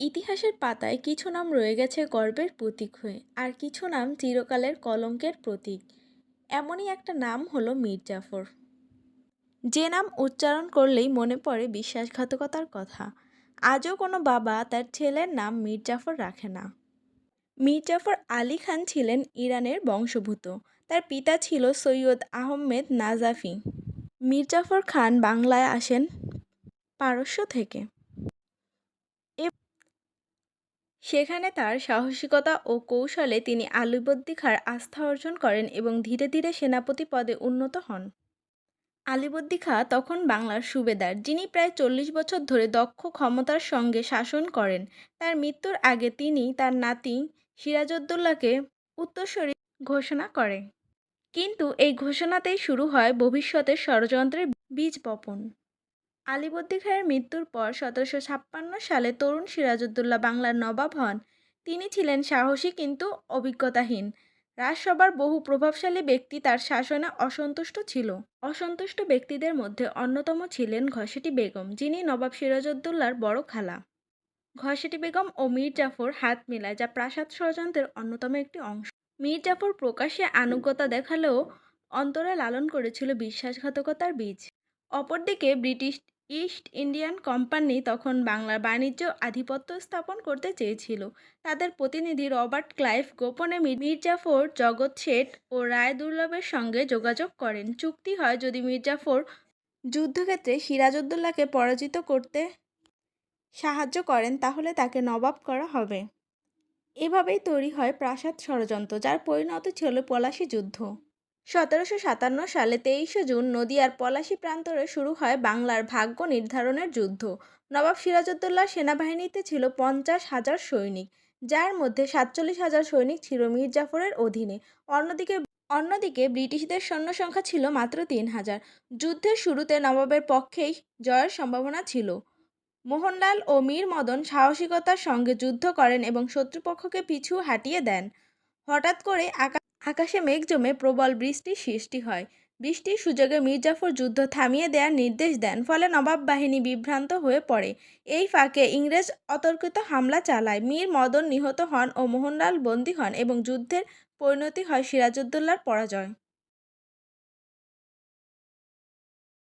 ইতিহাসের পাতায় কিছু নাম রয়ে গেছে গর্বের প্রতীক হয়ে, আর কিছু নাম চিরকালের কলঙ্কের প্রতীক। এমনই একটা নাম হলো মীর জাফর। যে নাম উচ্চারণ করলেই মনে পড়ে বিশ্বাসঘাতকতার কথা। আজও কোনো বাবা তার ছেলের নাম মীর জাফর রাখে না। মীর জাফর আলী খান ছিলেন ইরানের বংশভূত তার পিতা ছিল সৈয়দ আহমেদ নাজাফি। মীর জাফর খান বাংলায় আসেন পারস্য থেকে। সেখানে তার সাহসিকতা ও কৌশলে তিনি আলিবর্দি খাঁর আস্থা অর্জন করেন এবং ধীরে ধীরে সেনাপতি পদে উন্নত হন। আলিবর্দি খাঁ তখন বাংলার সুবেদার, যিনি প্রায় চল্লিশ বছর ধরে দক্ষ ক্ষমতার সঙ্গে শাসন করেন। তার মৃত্যুর আগে তিনি তার নাতি সিরাজউদ্দৌলাকে উত্তরসূরি ঘোষণা করে। কিন্তু এই ঘোষণাতেই শুরু হয় ভবিষ্যতের ষড়যন্ত্রের বীজ বপন। আলিবর্দি খাঁয়ের মৃত্যুর পর সতেরোশো ছাপ্পান্ন সালে তরুণ সিরাজউদ্দৌলা বাংলার নবাব হন। তিনি ছিলেন সাহসী কিন্তু অভিজ্ঞতাহীন। রাজসভার বহু প্রভাবশালী ব্যক্তি তার শাসনে অসন্তুষ্ট ছিল। অসন্তুষ্ট ব্যক্তিদের মধ্যে অন্যতম ছিলেন ঘসেটি বেগম, যিনি নবাব সিরাজউদ্দৌলার বড় খালা। ঘসেটি বেগম ও মীর জাফর হাত মেলায়, যা প্রাসাদ ষড়যন্ত্রের অন্যতম একটি অংশ। মীর জাফর প্রকাশ্যে আনুগতা দেখালেও অন্তরে লালন করেছিল বিশ্বাসঘাতকতার বীজ। অপরদিকে ব্রিটিশ ইস্ট ইন্ডিয়ান কোম্পানি তখন বাংলার বাণিজ্য আধিপত্য স্থাপন করতে চেয়েছিল। তাদের প্রতিনিধি রবার্ট ক্লাইভ গোপনে মীর জাফর জগৎ শেঠ ও রায় দুর্লভের সঙ্গে যোগাযোগ করেন। চুক্তি হয় যদি মির্জাফর যুদ্ধক্ষেত্রে সিরাজউদ্দৌলাকে পরাজিত করতে সাহায্য করেন, তাহলে তাকে নবাব করা হবে। এভাবেই তৈরি হয় প্রাসাদ ষড়যন্ত্র, যার পরিণত ছিল পলাশী যুদ্ধ। সতেরোশো সাতান্ন সালে তেইশে জুন নদিয়ার পলাশী প্রান্তরে শুরু হয় বাংলার ভাগ্য নির্ধারণের যুদ্ধ। নবাব সিরাজউদ্দৌলার সেনাবাহিনীতে ছিল পঞ্চাশ হাজার সৈনিক, যার মধ্যে সাতচল্লিশ হাজার সৈনিক ছিল মীর জাফরের অধীনে। অন্যদিকে অন্যদিকে ব্রিটিশদের সৈন্য সংখ্যা ছিল মাত্র তিন হাজার। যুদ্ধের শুরুতে নবাবের পক্ষেই জয়ের সম্ভাবনা ছিল। মোহনলাল ও মীর মদন সাহসিকতার সঙ্গে যুদ্ধ করেন এবং শত্রুপক্ষকে পিছু হাঁটিয়ে দেন। হঠাৎ করে আকা আকাশে মেঘ জমে প্রবল বৃষ্টির সৃষ্টি হয়। বৃষ্টির সুযোগে মির্জাফর যুদ্ধ থামিয়ে দেওয়ার নির্দেশ দেন, ফলে নবাব বাহিনী বিভ্রান্ত হয়ে পড়ে। এই ফাঁকে ইংরেজ অতর্কিত হামলা চালায়। মীর মদন নিহত হন ও মোহনলাল বন্দী হন এবং যুদ্ধের পরিণতি হয় সিরাজউদ্দৌলার পরাজয়।